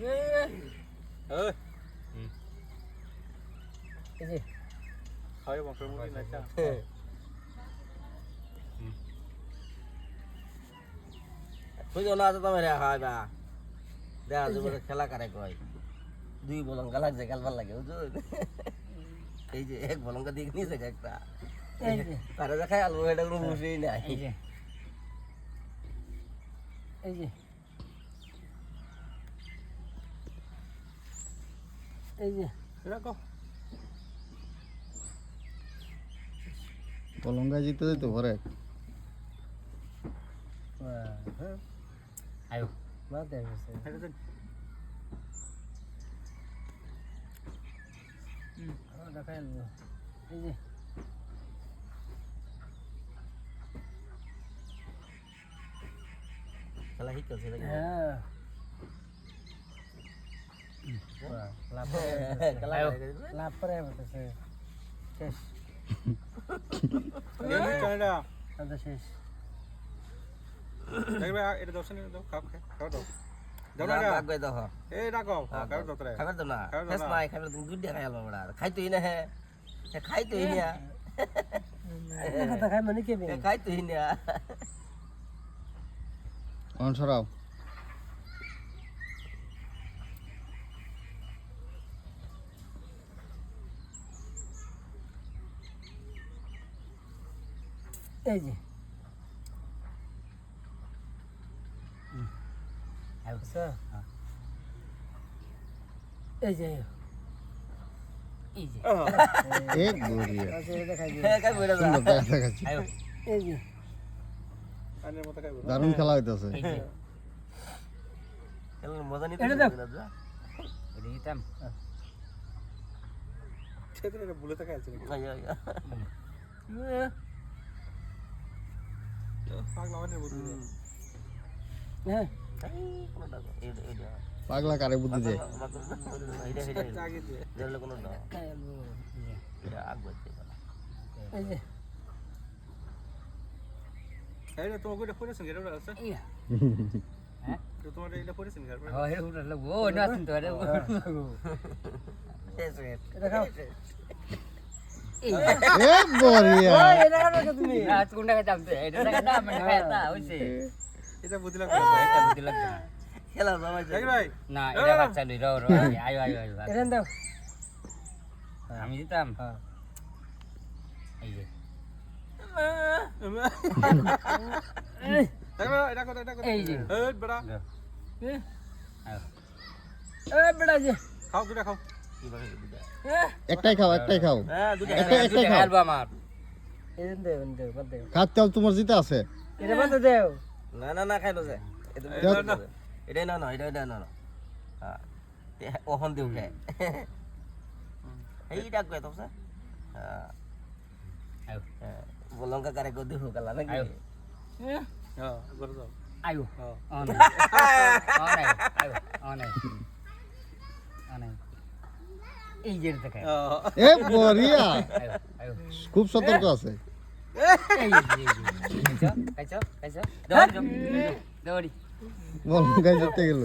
ơi এই যে thôi bằng phương mũi này sao বুঝো না তো তোমার হয় বা দেখা যাবে খেলা কারে কয় দুই বলঙ্কা লাগছে খেলবার লাগে এই যে এক বলঙ্কা দিয়ে নিয়েছে একটা তারা দেখায় আলু এটা কোনো নাই এই যে এই যে রাখো। পলঙ্গা জিতে যেত ঘরে? আয়ো মাতে গেছে দেখাই এই যে। খেলা আছে হ্যাঁ। কয়? লাভ করে বলতেছে শেষ আদা শেষ দেখবে এটা দর্শন দাও খাও খাও দাও দাও না, না হ্যাঁ। এই রাখো খাও দাও তোরে খাবার তো না খাবার তো ফেস না। নাই খাবার তুমি দুধ দিয়ে খাই আলো বড়া খাইতোই না হে হে খাইতোই না কথা খাই মানে কেবে হে খাইতোই না অন সরাও এই যে। আয়ো স্যার এই যে। এই যে। এক বড়িয়া দেখাই বইরা যা সুন্দর দেখা দেখাচ্ছি আয়ো এই যে। আনের মতো খাইবো। দারুণ খেলা হইতাছে। খেলার মজা নিতে এটা হবে দাও। না, যা। এটা দিতাম। ছেলে ভুলে থাকা আছে নাকি আয়ো, আয়ো। পাগলা মানে বুঝি হ্যাঁ। পাগলা কারে বুদ্ধি দেয় আমার তো- এইটা, এইটা, এইটা। আগে দিয়ে এটা হলো কোনোটা। খাইবো এটা আগ বাড়ছে খেলা। এই যে এই যে তোমার তোমার এটা তুমি? আজ কোনটা খাইতা হইছে। লাগবে বুদ্ধি লাগবে খেলা। জমাইছে। ভাই। না এটা বাচ্চা লই রো রো আয়ো আয়ো আয়ো এটা দাও। আমি দিতাম? হ্যাঁ। এই যে। এটা কথা এটা কথা এই যে। এই বেড়া। এ? বেটা যে। খাও দুটা খাও? একটাই খাও একটাই খাও হ্যাঁ, দুটা একটা খেলা। একটাই খাও আমার খাতে তোমার জিতে আছে এটা বাদ দেও না, না, না, খাইলো যে। এটা না, না। এটাই না, না, এটা- এটা না, না। হ্যাঁ। ওহন দিও খায়। এই ডাক? হ্যাঁ, হ্যাঁ। বলঙ্কা কারে কো দিও কালা নাকি? আয়ো হ্যাঁ করে দাও আয়ো হ্যাঁ অন অন আয়ো আয়ো অন অন আয়ো এই যে বড়িয়া। খুব সতর্ক আছে। হ্যাঁ, জিতে গেল।